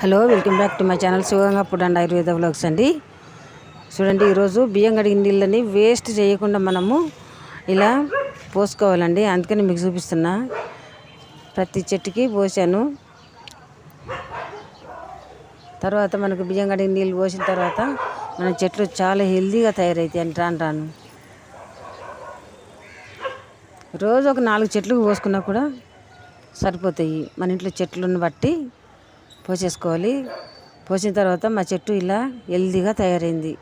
Hello welcome back to my channel శివంగా food and Ayurveda blogs అండి. చూడండి ఈరోజు బియ్యం కడిగిన నీళ్ళని వేస్ట్ చేయకుండా మనము ఇలా పోసుకోవాలండి. అందుకని మీకు చూపిస్తున్నా. ప్రతి చెట్టుకి పోసాను. తర్వాత మనకు బియ్యం కడిగిన నీళ్ళు పోసిన తర్వాత మన చెట్లు చాలా హెల్దీగా తయారవుతాయి అని రాను రాను. రోజు ఒక నాలుగు చెట్లు పోసుకున్నా కూడా సరిపోతాయి. మన ఇంట్లో చెట్లను బట్టి పోసేసుకోవాలి. పోసిన తర్వాత మా చెట్టు ఇలా హెల్దీగా తయారైంది.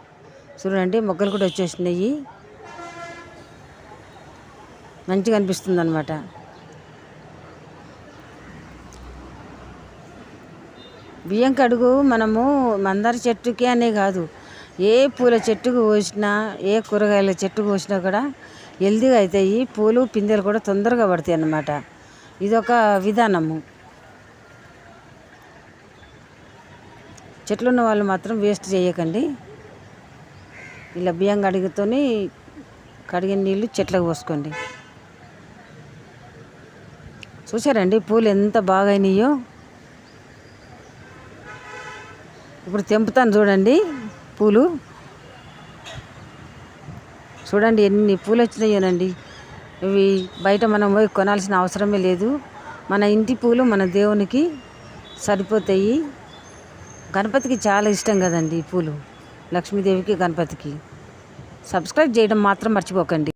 చూడండి మొగ్గలు కూడా వచ్చేసినాయి. మంచిగా అనిపిస్తుంది అనమాట బియ్యం కడుగు మనము మందార చెట్టుకి అనే కాదు. ఏ పూల చెట్టుకు పోసినా ఏ కూరగాయల చెట్టుకు పోసినా కూడా హెల్దీగా అవుతాయి పూలు పిందెలు కూడా తొందరగా పడతాయి అన్నమాట ఇదొక విధానము. చెట్లు ఉన్న వాళ్ళు మాత్రం వేస్ట్ చేయకండి. ఇలా బియ్యం కడిగితోని కడిగిన నీళ్ళు చెట్లకు పోసుకోండి. చూసారండి పూలు ఎంత బాగా అయినాయో ఇప్పుడు తెంపుతాను చూడండి పూలు. చూడండి ఎన్ని పూలు వచ్చినాయోనండి. ఇవి బయట మనం పోయి కొనాల్సిన అవసరమే లేదు. మన ఇంటి పూలు మన దేవునికి సరిపోతాయి. గణపతికి చాలా ఇష్టం కదండి ఈ పూలు. లక్ష్మీదేవికి గణపతికి. సబ్స్క్రైబ్ చేయడం మాత్రం మర్చిపోకండి.